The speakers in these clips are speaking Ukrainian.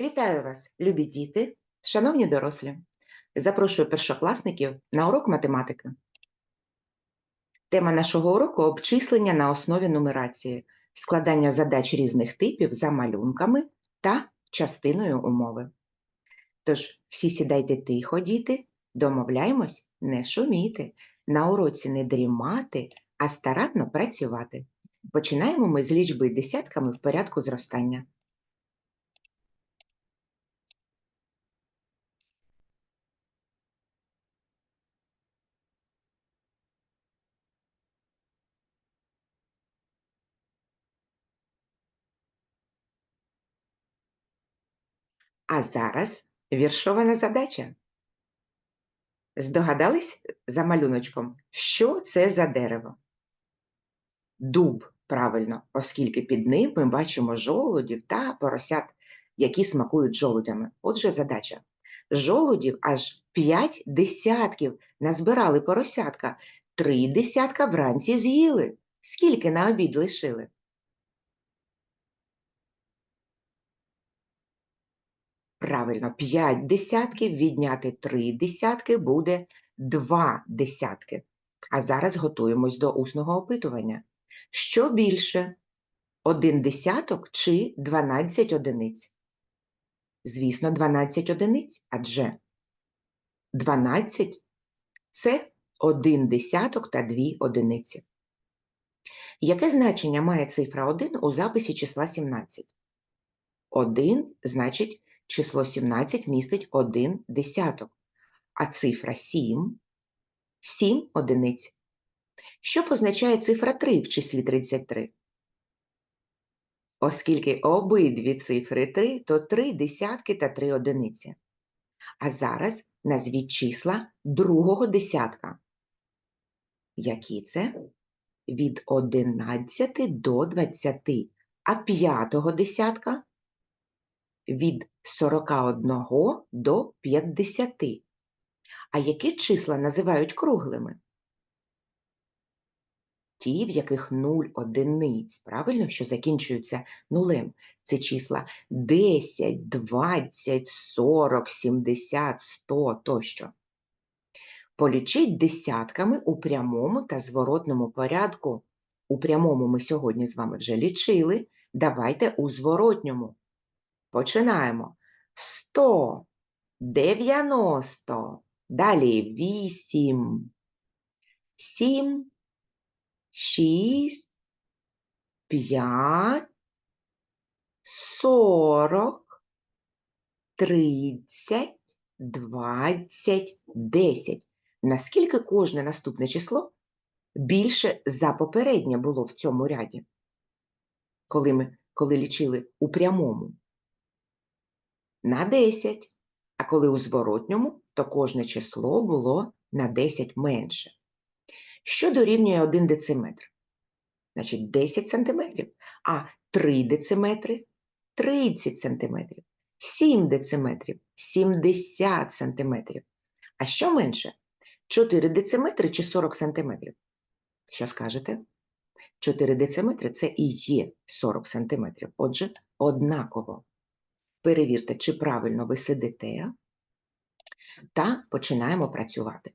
Вітаю вас, любі діти, шановні дорослі. Запрошую першокласників на урок математики. Тема нашого уроку обчислення на основі нумерації, складання задач різних типів за малюнками та частиною умови. Тож, всі сідайте тихо, діти, домовляємось не шуміти, на уроці не дрімати, а старанно працювати. Починаємо ми з лічби десятками в порядку зростання. А зараз віршована задача. Здогадались за малюночком, що це за дерево? Дуб, правильно, оскільки під ним ми бачимо жолудів та поросят, які смакують жолудями. Отже, задача. Жолудів аж п'ять десятків назбирали поросятка, три десятка вранці з'їли. Скільки на обід лишили? Правильно, 5 десятків відняти 3 десятки буде 2 десятки. А зараз готуємось до усного опитування. Що більше? Один десяток чи 12 одиниць? Звісно, 12 одиниць, адже 12 – це один десяток та дві одиниці. Яке значення має цифра 1 у записі числа 17? 1 значить число 17 містить 1 десяток, а цифра 7 – 7 одиниць. Що позначає цифра 3 в числі 33? Оскільки обидві цифри 3, то 3 десятки та 3 одиниці. А зараз назвіть числа другого десятка. Які це? Від 11 до 20. А п'ятого десятка? Від 41 до 50. А які числа називають круглими? Ті, в яких 0 одиниць, правильно, що закінчуються нулем. Це числа 10, 20, 40, 70, 100 тощо. Полічіть десятками у прямому та зворотному порядку. У прямому ми сьогодні з вами вже лічили. Давайте у зворотньому. Починаємо. 100, 90, далі 8, 7, 6, 5, 40, 30, 20, 10. Наскільки кожне наступне число більше за попереднє було в цьому ряді, коли ми коли лічили у прямому? На 10, а коли у зворотньому, то кожне число було на 10 менше. Що дорівнює 1 дециметр? Значить, 10 сантиметрів, а 3 дециметри 30 сантиметрів, 7 дециметрів 70 сантиметрів. А що менше? 4 дециметри чи 40 сантиметрів? Що скажете? 4 дециметри – це і є 40 сантиметрів. Отже, однаково. Перевірте, чи правильно ви сидите, та починаємо працювати.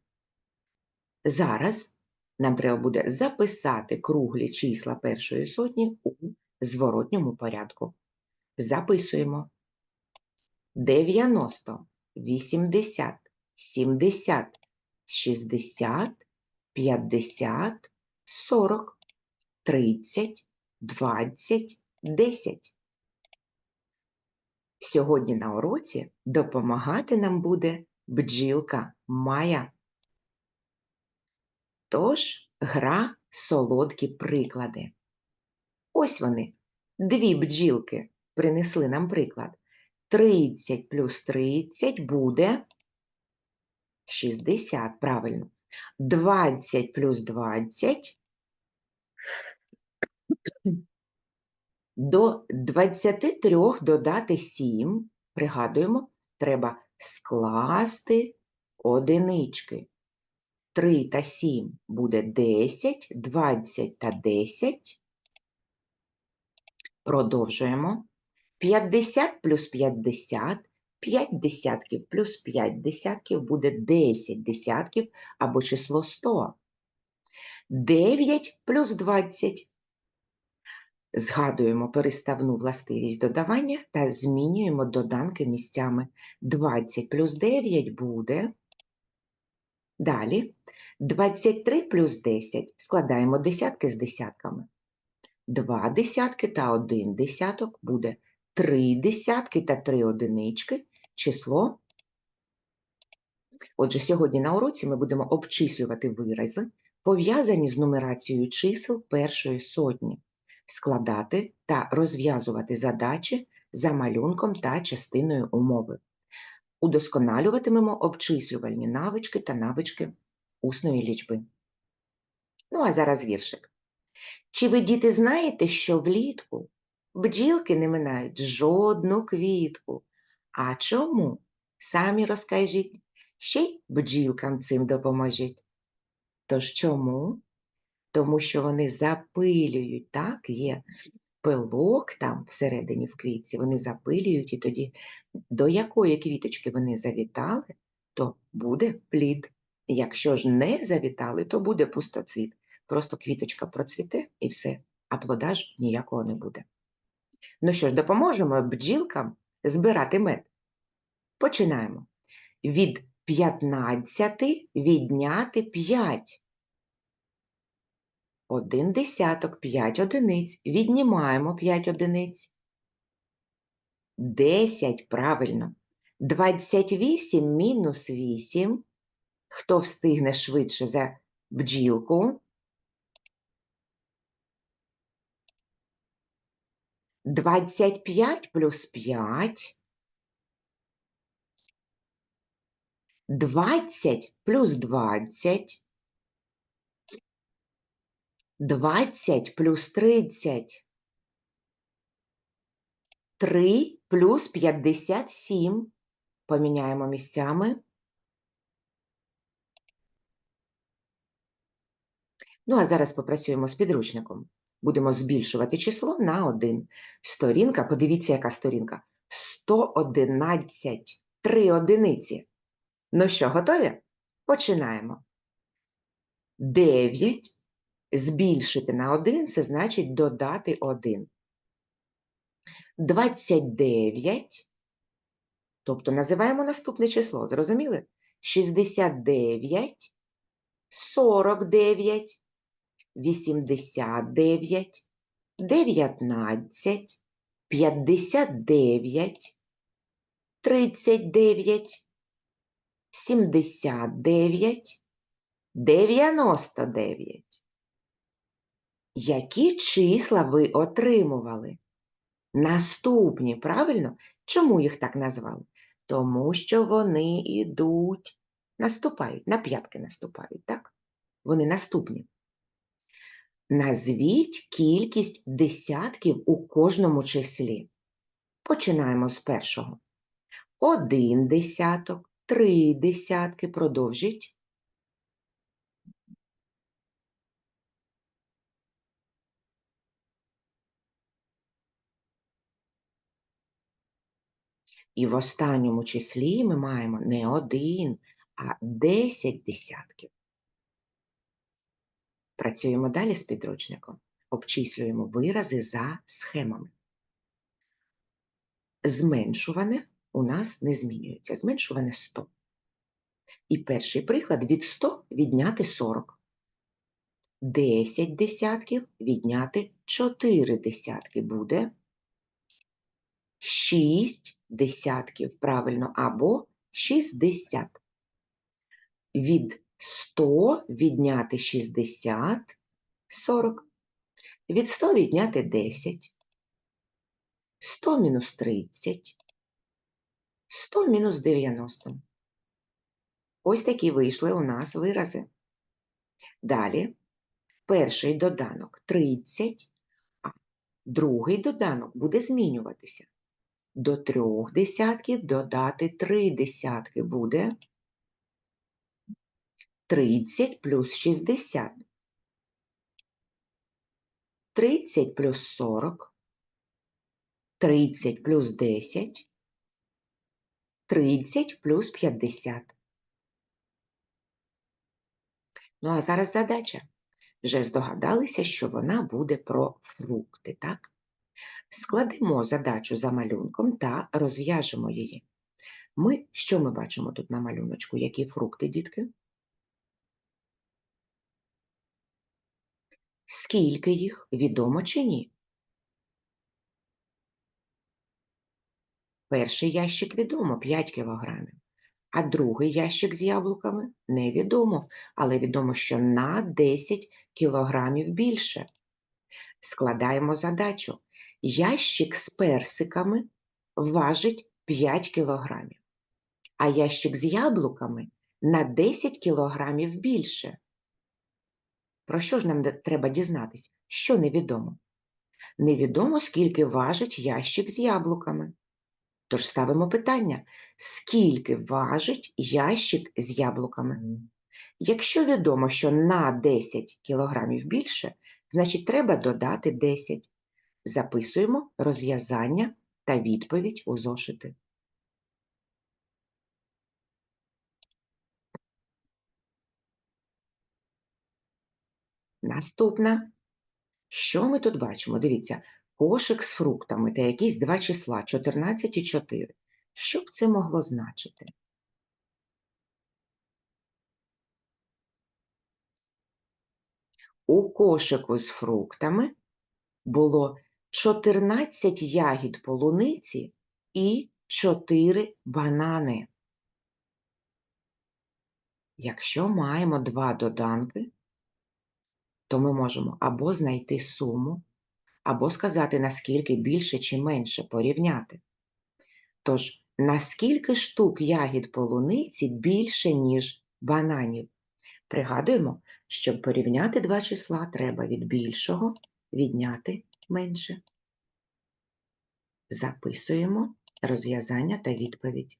Зараз нам треба буде записати круглі числа першої сотні у зворотньому порядку. Записуємо 90, 80, 70, 60, 50, 40, 30, 20, 10. Сьогодні на уроці допомагати нам буде бджілка Майя. Тож гра солодкі приклади. Ось вони, дві бджілки принесли нам приклад. 30 плюс 30 буде 60, правильно. 20 плюс 20 До 23 додати 7, пригадуємо, треба скласти одинички. 3 та 7 буде 10, 20 та 10. Продовжуємо. 50 плюс 50, 5 десятків плюс 5 десятків буде 10 десятків або число 100. 9 плюс 20. Згадуємо переставну властивість додавання та змінюємо доданки місцями. 20 плюс 9 буде. Далі 23 плюс 10 складаємо десятки з десятками. Два десятки та один десяток буде три десятки та три одинички, число. Отже, сьогодні на уроці ми будемо обчислювати вирази, пов'язані з нумерацією чисел першої сотні, складати та розв'язувати задачі за малюнком та частиною умови. Удосконалюватимемо обчислювальні навички та навички усної лічби. Ну, а зараз віршик. Чи ви, діти, знаєте, що влітку бджілки не минають жодну квітку? А чому? Самі розкажіть, ще й бджілкам цим допоможіть. Тож чому? Тому що вони запилюють, так, є пилок там всередині в квітці, вони запилюють, і тоді до якої квіточки вони завітали, то буде плід. Якщо ж не завітали, то буде пустоцвіт. Просто квіточка процвіте і все, а плода ж ніякого не буде. Ну що ж, допоможемо бджілкам збирати мед. Починаємо. Від 15 відняти 5. Один десяток, 5 одиниць. Віднімаємо 5 одиниць. 10, правильно. 28 мінус 8. Хто встигне швидше за бджілку? 25 плюс 5. 20 плюс 20. 20 плюс 30. 3 плюс 57. Поміняємо місцями. Ну, а зараз попрацюємо з підручником. Будемо збільшувати число на 1. Сторінка, подивіться, яка сторінка. 111. Три одиниці. Ну що, готові? Починаємо. 9 збільшити на 1 це значить додати 1. 29, тобто називаємо наступне число, зрозуміли? 69, 49, 89, 19, 59, 39, 79, 99. Які числа ви отримували? Наступні, правильно? Чому їх так назвали? Тому що вони йдуть, наступають, на п'ятки наступають, так? Вони наступні. Назвіть кількість десятків у кожному числі. Починаємо з першого. Один десяток, три десятки, продовжіть. І в останньому числі ми маємо не один, а десять десятків. Працюємо далі з підручником. Обчислюємо вирази за схемами. Зменшуване у нас не змінюється. Зменшуване 100. І перший приклад від 100 відняти 40. 10 десятків відняти 4 десятки буде 6 десятків, правильно, або 60. Від 100 відняти 60, 40. Від 100 відняти 10. 100 мінус 30. 100 мінус 90. Ось такі вийшли у нас вирази. Далі перший доданок 30, а другий доданок буде змінюватися. До трьох десятків додати три десятки буде 30 плюс 60. 30 плюс 40. 30 плюс 10, 30 плюс 50. Ну, а зараз задача. Вже здогадалися, що вона буде про фрукти, так? Складемо задачу за малюнком та розв'яжемо її. Ми, що ми бачимо тут на малюночку? Які фрукти, дітки? Скільки їх? Відомо чи ні? Перший ящик відомо 5 кілограмів, а другий ящик з яблуками невідомо, але відомо, що на 10 кілограмів більше. Складаємо задачу. Ящик з персиками важить 5 кілограмів, а ящик з яблуками на 10 кілограмів більше. Про що ж нам треба дізнатись? Що невідомо? Невідомо, скільки важить ящик з яблуками. Тож ставимо питання, скільки важить ящик з яблуками? Якщо відомо, що на 10 кілограмів більше, значить треба додати 10. Записуємо розв'язання та відповідь у зошити. Наступна. Що ми тут бачимо? Дивіться, кошик з фруктами та якісь два числа 14 і 4. Що б це могло значити? У кошику з фруктами було 14 ягід полуниці і 4 банани. Якщо маємо два доданки, то ми можемо або знайти суму, або сказати, наскільки більше чи менше порівняти. Тож, наскільки штук ягід полуниці більше, ніж бананів? Пригадуємо, щоб порівняти два числа, треба від більшого відняти менше. Записуємо розв'язання та відповідь.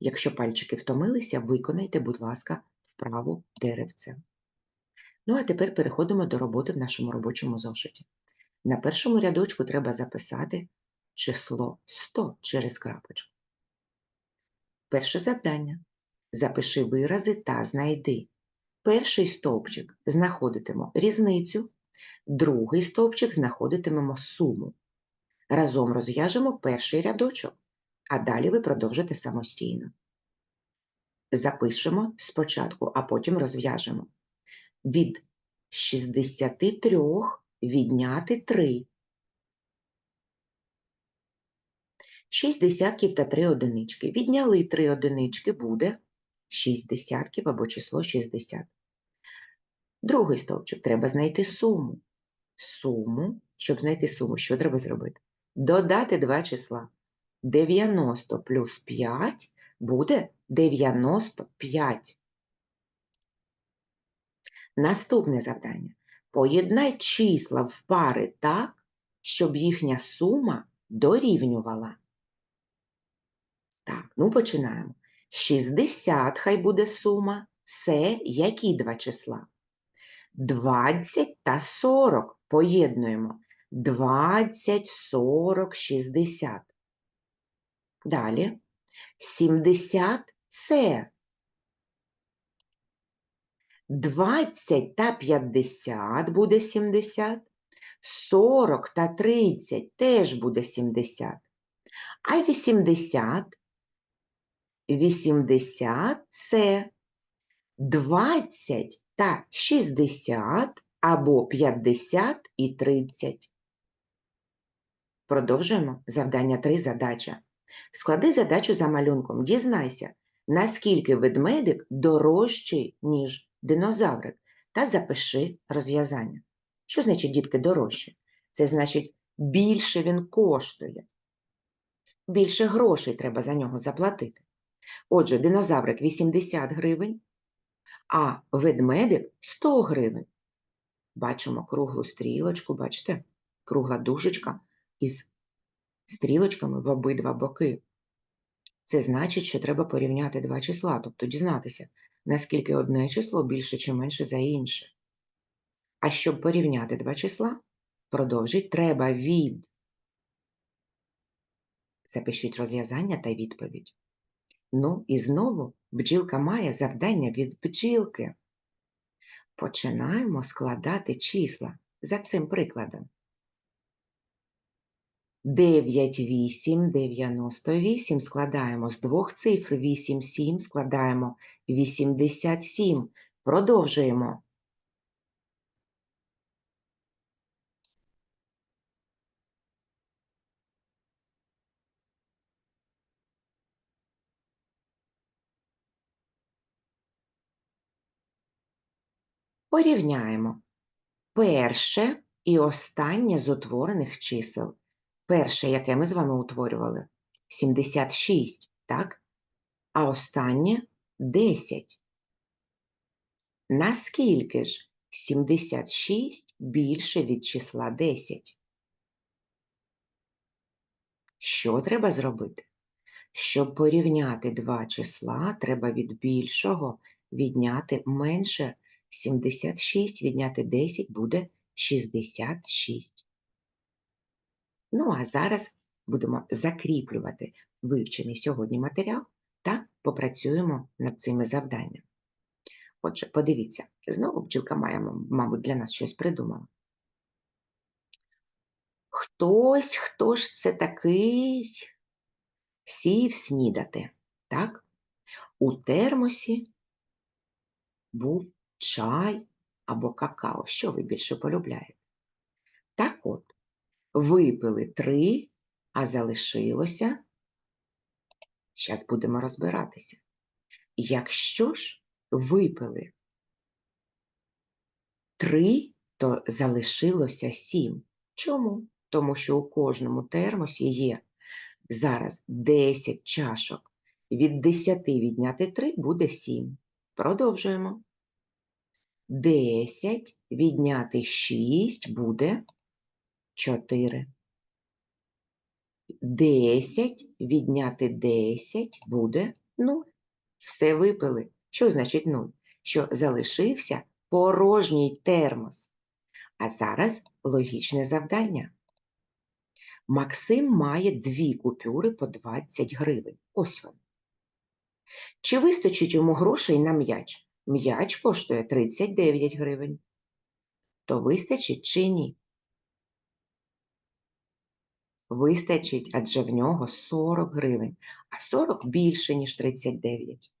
Якщо пальчики втомилися, виконайте, будь ласка, вправу деревце. Ну, а тепер переходимо до роботи в нашому робочому зошиті. На першому рядочку треба записати число 100 через крапочку. Перше завдання. Запиши вирази та знайди. Перший стовпчик знаходитимо різницю, другий стовпчик знаходитимемо суму. Разом розв'яжемо перший рядочок, а далі ви продовжите самостійно. Запишемо спочатку, а потім розв'яжемо. Від 63 відняти 3. 6 десятків та 3 одинички. Відняли 3 одинички, буде 6 десятків або число 60. Другий стовпчик треба знайти суму. Суму, щоб знайти суму, що треба зробити? Додати два числа. 90 плюс 5 буде 95. Наступне завдання. Поєднай числа в пари так, щоб їхня сума дорівнювала. Так, ну починаємо. 60 хай буде сума. Це які два числа? 20 та 40 поєднуємо. 20, 40, 60. Далі. 70 це 20 та 50 буде 70. 40 та 30 теж буде 70. А 80 80 це 20 та 60 або 50 і 30. Продовжуємо завдання 3 задача. Склади задачу за малюнком. Дізнайся, наскільки ведмедик дорожчий, ніж динозаврик, та запиши розв'язання. Що значить, дітки, дорожче? Це значить, більше він коштує. Більше грошей треба за нього заплатити. Отже, динозаврик 80 гривень, а ведмедик 100 гривень. Бачимо круглу стрілочку, бачите? Кругла дужечка із стрілочками в обидва боки. Це значить, що треба порівняти два числа, тобто дізнатися, наскільки одне число більше чи менше за інше. А щоб порівняти два числа, продовжить, треба від Запишіть розв'язання та відповідь. Ну і знову бджілка має завдання від бджілки. Починаємо складати числа за цим прикладом. 9, 8, 98 складаємо з двох цифр 8, 7 складаємо 87. Продовжуємо. Порівняємо перше і останнє з утворених чисел. Перше, яке ми з вами утворювали, 76, так? А останнє 10. Наскільки ж 76 більше від числа 10? Що треба зробити? Щоб порівняти два числа, треба від більшого відняти менше 76, відняти 10 буде 66. Ну, а зараз будемо закріплювати вивчений сьогодні матеріал та попрацюємо над цими завданнями. Отже, подивіться, знову бджілка має, мабуть, для нас щось придумала. Хтось, хто ж це такий сів снідати, так? У термосі був чай або какао. Що ви більше полюбляєте? Так от, випили три, а залишилося. Зараз будемо розбиратися. Якщо ж випили три, то залишилося сім. Чому? Тому що у кожному термосі є зараз 10 чашок. Від 10 відняти 3 буде 7. Продовжуємо. 10 відняти 6 буде 4. 10 відняти 10 буде 0. Все випили. Що значить 0? Що залишився порожній термос. А зараз логічне завдання. Максим має дві купюри по 20 гривень. Ось вони. Чи вистачить йому грошей на м'яч? М'яч коштує 39 гривень. То вистачить чи ні? Вистачить, адже в нього 40 гривень, а 40 більше, ніж 39.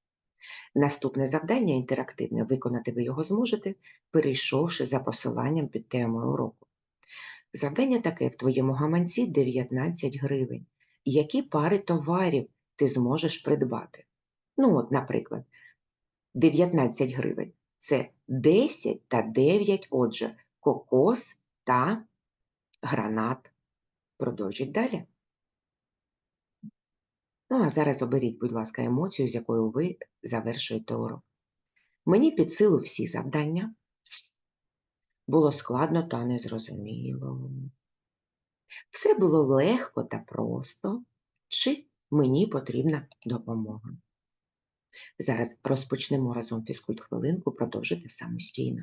Наступне завдання інтерактивне. Виконати ви його зможете, перейшовши за посиланням під темою уроку. Завдання таке в твоєму гаманці 19 гривень. Які пари товарів ти зможеш придбати? Ну, от, наприклад, 19 гривень це 10 та 9, отже, кокос та гранат. Продовжіть далі. Ну, а зараз оберіть, будь ласка, емоцію, з якою ви завершуєте урок. Мені під силу всі завдання. Було складно та незрозуміло. Все було легко та просто, чи мені потрібна допомога. Зараз розпочнемо разом фізкульт хвилинку, продовжити самостійно.